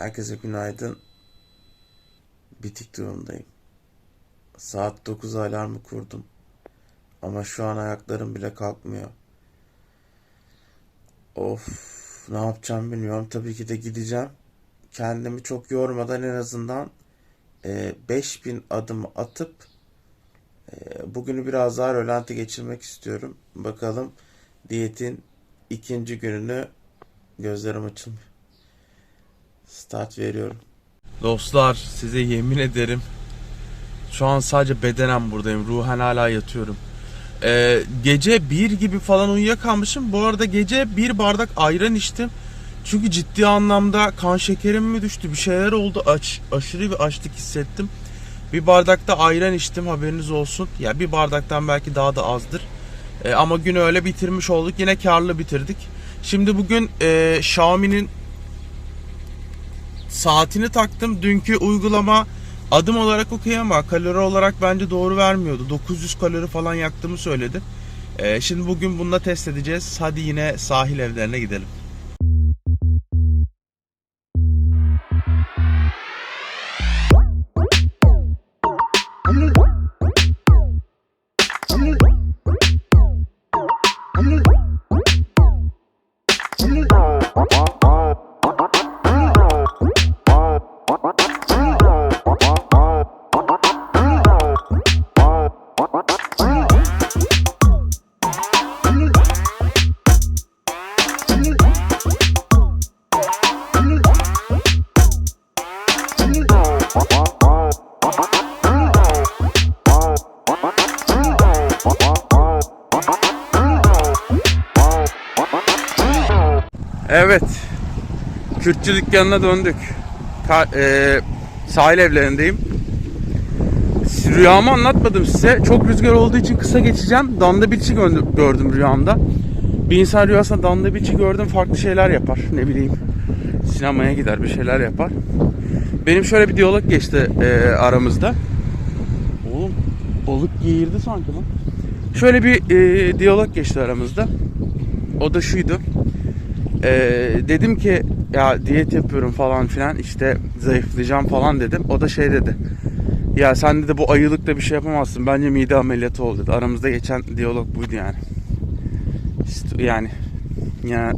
Herkese günaydın. Bitik durumdayım. Saat 9 alarmı kurdum. Ama şu an ayaklarım bile kalkmıyor. Of, ne yapacağım bilmiyorum. Tabii ki de gideceğim. Kendimi çok yormadan en azından e, 5000 adım atıp e, bugünü biraz daha rölanti geçirmek istiyorum. Bakalım diyetin ikinci gününü gözlerim açılmıyor. Start veriyorum. Dostlar size yemin ederim şu an sadece bedenen buradayım. Ruhen hala yatıyorum. Ee, gece bir gibi falan uyuyakalmışım. Bu arada gece bir bardak ayran içtim. Çünkü ciddi anlamda kan şekerim mi düştü? Bir şeyler oldu. Aç, aşırı bir açlık hissettim. Bir bardakta ayran içtim haberiniz olsun. Ya bir bardaktan belki daha da azdır. Ee, ama günü öyle bitirmiş olduk. Yine karlı bitirdik. Şimdi bugün e, Xiaomi'nin saatini taktım. Dünkü uygulama adım olarak okey ama kalori olarak bence doğru vermiyordu. 900 kalori falan yaktığımı söyledi. Ee, şimdi bugün bunu da test edeceğiz. Hadi yine sahil evlerine gidelim. Kürtçü dükkanına döndük. Ka- e, sahil evlerindeyim. Rüyamı anlatmadım size. Çok rüzgar olduğu için kısa geçeceğim. Danda gö- gördüm rüyamda. Bir insan rüyasında Danda Beach'i gördüm farklı şeyler yapar. Ne bileyim sinemaya gider bir şeyler yapar. Benim şöyle bir diyalog geçti e, aramızda. Oğlum balık geğirdi sanki lan. Şöyle bir e, diyalog geçti aramızda. O da şuydu. Ee, dedim ki ya diyet yapıyorum falan filan işte zayıflayacağım falan dedim. O da şey dedi. Ya sen de bu ayılıkta bir şey yapamazsın. Bence mide ameliyatı ol dedi. Aramızda geçen diyalog buydu yani. İşte yani ya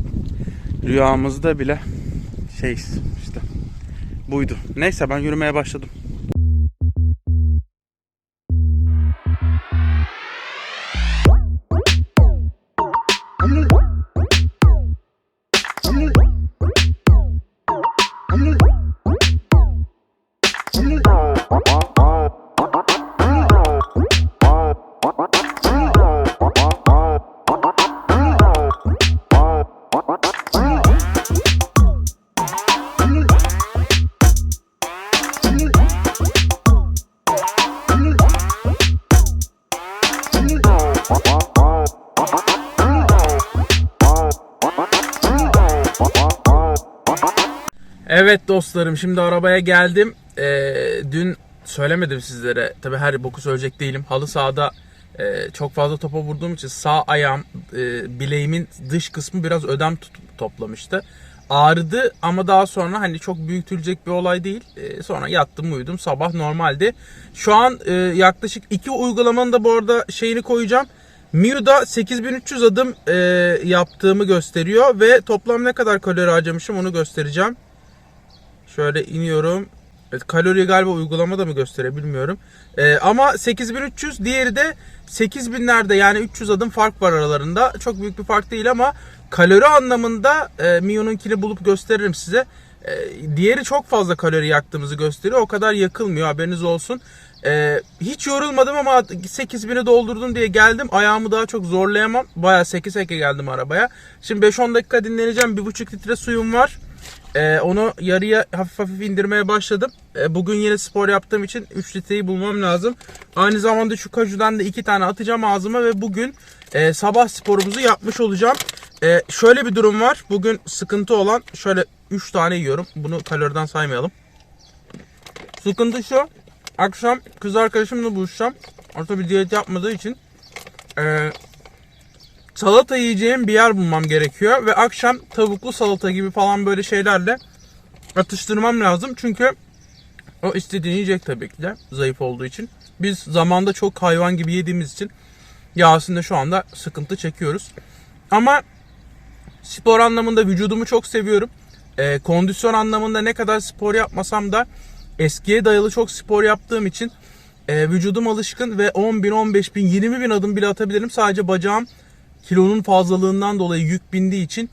rüyamızda bile şey işte buydu. Neyse ben yürümeye başladım. Evet dostlarım şimdi arabaya geldim. Ee, dün söylemedim sizlere. Tabi her boku söyleyecek değilim. Halı sahada e, çok fazla topa vurduğum için sağ ayağım e, bileğimin dış kısmı biraz ödem tut- toplamıştı. Ağrıdı ama daha sonra hani çok büyütülecek bir olay değil. E, sonra yattım uyudum sabah normaldi. Şu an e, yaklaşık iki uygulamanın da bu arada şeyini koyacağım. Miu'da 8300 adım e, yaptığımı gösteriyor ve toplam ne kadar kalori harcamışım onu göstereceğim. Şöyle iniyorum. Evet, kalori galiba uygulamada mı gösteriyor bilmiyorum. Ee, ama 8300 diğeri de 8000'lerde yani 300 adım fark var aralarında. Çok büyük bir fark değil ama kalori anlamında e, Mio'nunkini bulup gösteririm size. E, diğeri çok fazla kalori yaktığımızı gösteriyor. O kadar yakılmıyor haberiniz olsun. E, hiç yorulmadım ama 8000'i doldurdum diye geldim. Ayağımı daha çok zorlayamam. Baya seke seke geldim arabaya. Şimdi 5-10 dakika dinleneceğim. 1,5 litre suyum var. Ee, onu yarıya hafif hafif indirmeye başladım. Ee, bugün yine spor yaptığım için 3 litreyi bulmam lazım. Aynı zamanda şu kajudan da 2 tane atacağım ağzıma ve bugün e, sabah sporumuzu yapmış olacağım. Ee, şöyle bir durum var. Bugün sıkıntı olan şöyle 3 tane yiyorum. Bunu kaloriden saymayalım. Sıkıntı şu. Akşam kız arkadaşımla buluşacağım. Orta bir diyet yapmadığı için. Ee, salata yiyeceğim bir yer bulmam gerekiyor ve akşam tavuklu salata gibi falan böyle şeylerle atıştırmam lazım. Çünkü o istediğini yiyecek tabii ki de zayıf olduğu için. Biz zamanda çok hayvan gibi yediğimiz için Yasin'de şu anda sıkıntı çekiyoruz. Ama spor anlamında vücudumu çok seviyorum. Ee, kondisyon anlamında ne kadar spor yapmasam da eskiye dayalı çok spor yaptığım için e, vücudum alışkın ve 10 bin, 15 bin, 20 bin adım bile atabilirim. Sadece bacağım kilonun fazlalığından dolayı yük bindiği için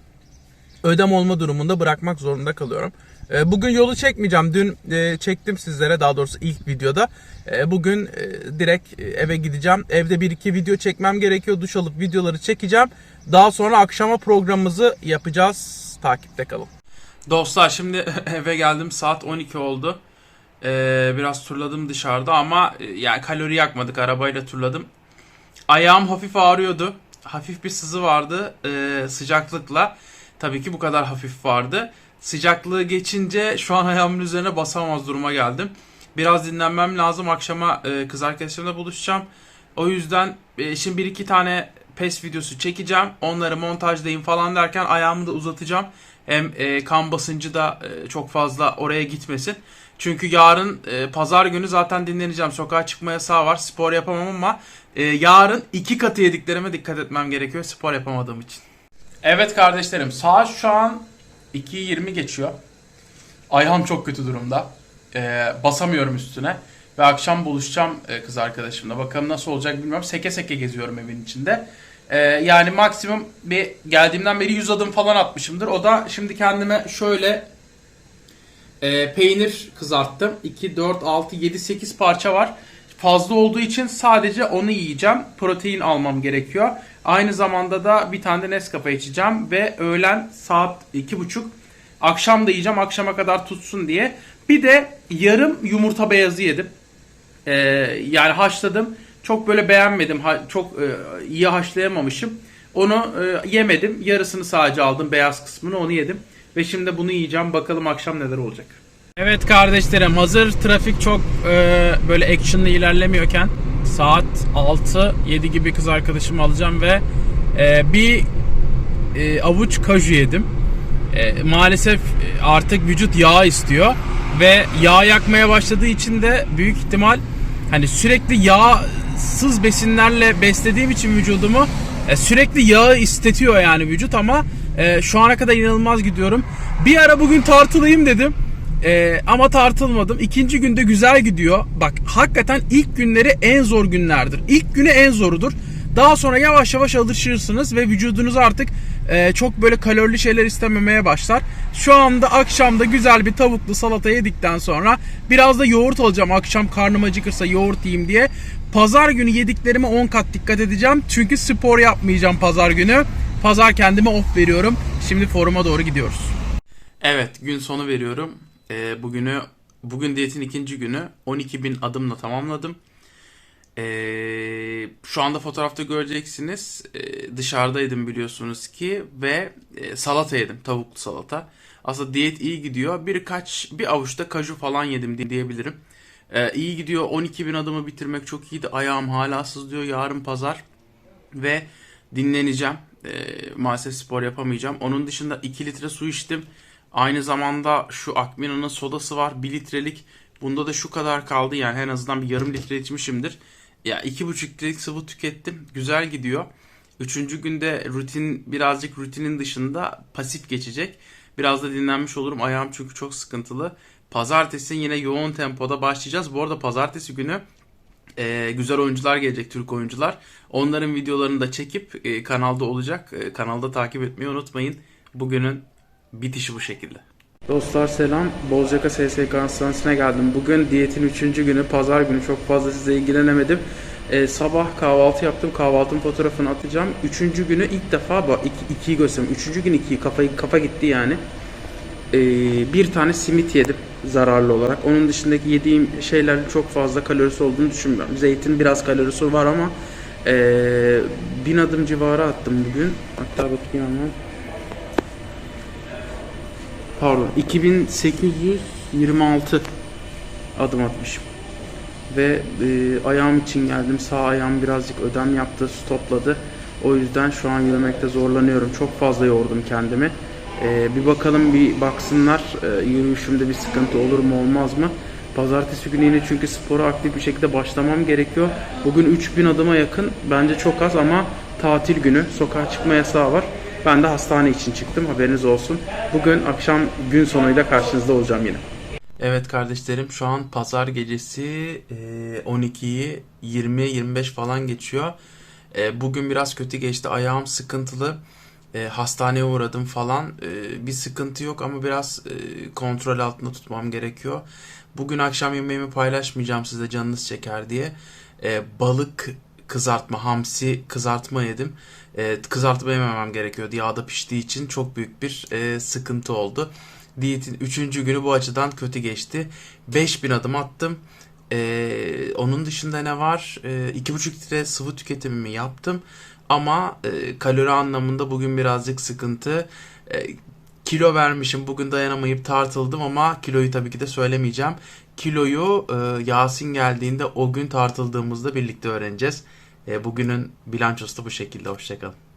ödem olma durumunda bırakmak zorunda kalıyorum. E, Bugün yolu çekmeyeceğim. Dün e, çektim sizlere daha doğrusu ilk videoda. E, Bugün e, direkt eve gideceğim. Evde bir iki video çekmem gerekiyor. Duş alıp videoları çekeceğim. Daha sonra akşama programımızı yapacağız. Takipte kalın. Dostlar şimdi eve geldim. Saat 12 oldu. Ee, biraz turladım dışarıda ama e, yani kalori yakmadık. Arabayla turladım. Ayağım hafif ağrıyordu. Hafif bir sızı vardı e, sıcaklıkla. Tabii ki bu kadar hafif vardı. Sıcaklığı geçince şu an ayağımın üzerine basamaz duruma geldim. Biraz dinlenmem lazım. Akşama e, kız arkadaşlarımla buluşacağım. O yüzden e, şimdi bir iki tane pes videosu çekeceğim. Onları montajdayım falan derken ayağımı da uzatacağım. Hem e, kan basıncı da e, çok fazla oraya gitmesin. Çünkü yarın e, pazar günü zaten dinleneceğim. Sokağa çıkma yasağı var. Spor yapamam ama e, yarın iki katı yediklerime dikkat etmem gerekiyor spor yapamadığım için. Evet kardeşlerim saat şu an 2.20 geçiyor. Ayağım çok kötü durumda. E, basamıyorum üstüne. Ve akşam buluşacağım e, kız arkadaşımla. Bakalım nasıl olacak bilmiyorum. Seke seke geziyorum evin içinde. E, yani maksimum bir geldiğimden beri 100 adım falan atmışımdır. O da şimdi kendime şöyle e, peynir kızarttım. 2, 4, 6, 7, 8 parça var. Fazla olduğu için sadece onu yiyeceğim. Protein almam gerekiyor. Aynı zamanda da bir tane de Nescafe içeceğim. Ve öğlen saat 2.30 akşam da yiyeceğim. Akşama kadar tutsun diye. Bir de yarım yumurta beyazı yedim. Ee, yani haşladım. Çok böyle beğenmedim. Ha- çok e, iyi haşlayamamışım. Onu e, yemedim. Yarısını sadece aldım. Beyaz kısmını onu yedim. Ve şimdi bunu yiyeceğim. Bakalım akşam neler olacak. Evet kardeşlerim hazır trafik çok e, böyle actionlı ilerlemiyorken saat 6-7 gibi kız arkadaşımı alacağım ve e, bir e, avuç kaju yedim. E, maalesef e, artık vücut yağ istiyor ve yağ yakmaya başladığı için de büyük ihtimal hani sürekli yağsız besinlerle beslediğim için vücudumu e, sürekli yağı istetiyor yani vücut ama e, şu ana kadar inanılmaz gidiyorum. Bir ara bugün tartılayım dedim. E, ama tartılmadım. İkinci günde güzel gidiyor. Bak hakikaten ilk günleri en zor günlerdir. İlk günü en zorudur. Daha sonra yavaş yavaş alışırsınız ve vücudunuz artık e, çok böyle kalorili şeyler istememeye başlar. Şu anda akşamda güzel bir tavuklu salata yedikten sonra biraz da yoğurt alacağım. Akşam karnım acıkırsa yoğurt yiyeyim diye. Pazar günü yediklerime 10 kat dikkat edeceğim. Çünkü spor yapmayacağım pazar günü. Pazar kendime off veriyorum. Şimdi foruma doğru gidiyoruz. Evet gün sonu veriyorum. Ee, bugünü bugün diyetin ikinci günü 12.000 adımla tamamladım. Ee, şu anda fotoğrafta göreceksiniz. Ee, dışarıdaydım biliyorsunuz ki ve e, salata yedim. Tavuklu salata. Aslında diyet iyi gidiyor. Birkaç bir avuçta kaju falan yedim di- diyebilirim. Ee, iyi gidiyor. 12.000 adımı bitirmek çok iyiydi. Ayağım hala sızlıyor. Yarın pazar ve dinleneceğim. Ee, maalesef spor yapamayacağım. Onun dışında 2 litre su içtim. Aynı zamanda şu Akmina'nın sodası var 1 litrelik. Bunda da şu kadar kaldı yani en azından bir yarım litre içmişimdir. Ya 2,5 litrelik sıvı tükettim. Güzel gidiyor. Üçüncü günde rutin birazcık rutinin dışında pasif geçecek. Biraz da dinlenmiş olurum. Ayağım çünkü çok sıkıntılı. Pazartesi yine yoğun tempoda başlayacağız. Bu arada pazartesi günü e, güzel oyuncular gelecek Türk oyuncular. Onların videolarını da çekip e, kanalda olacak. E, kanalda takip etmeyi unutmayın. Bugünün bitişi bu şekilde. Dostlar selam. Bozcaka SSK Hastanesi'ne geldim. Bugün diyetin 3. günü, pazar günü çok fazla size ilgilenemedim. Ee, sabah kahvaltı yaptım. Kahvaltının fotoğrafını atacağım. Üçüncü günü ilk defa bak iki, ikiyi göstereyim. Üçüncü gün ikiyi kafayı kafa gitti yani. Ee, bir tane simit yedim zararlı olarak. Onun dışındaki yediğim şeylerin çok fazla kalorisi olduğunu düşünmüyorum. Zeytin biraz kalorisi var ama ee, bin adım civarı attım bugün. Hatta bakayım hemen. Pardon 2826 adım atmışım. Ve e, ayağım için geldim. Sağ ayağım birazcık ödem yaptı, stopladı. O yüzden şu an yürümekte zorlanıyorum. Çok fazla yordum kendimi. Ee, bir bakalım bir baksınlar ee, yürüyüşümde bir sıkıntı olur mu olmaz mı? Pazartesi günü yine çünkü spora aktif bir şekilde başlamam gerekiyor. Bugün 3000 adıma yakın. Bence çok az ama tatil günü. Sokağa çıkma yasağı var. Ben de hastane için çıktım. Haberiniz olsun. Bugün akşam gün sonuyla karşınızda olacağım yine. Evet kardeşlerim şu an pazar gecesi e, 12'yi 20-25 falan geçiyor. E, Bugün biraz kötü geçti. Ayağım sıkıntılı. E, Hastaneye uğradım falan. E, Bir sıkıntı yok ama biraz e, kontrol altında tutmam gerekiyor. Bugün akşam yemeğimi paylaşmayacağım size canınız çeker diye. E, Balık kızartma, hamsi kızartma yedim. E, Kızartma yememem gerekiyordu. Yağda piştiği için çok büyük bir e, sıkıntı oldu. Diyetin 3. günü bu açıdan kötü geçti. 5000 adım attım. Ee, onun dışında ne var? Ee, 2,5 litre sıvı tüketimimi yaptım. Ama e, kalori anlamında bugün birazcık sıkıntı. E, kilo vermişim. Bugün dayanamayıp tartıldım ama kiloyu tabii ki de söylemeyeceğim. Kiloyu e, Yasin geldiğinde o gün tartıldığımızda birlikte öğreneceğiz. E, bugünün bilançosu da bu şekilde. Hoşçakalın.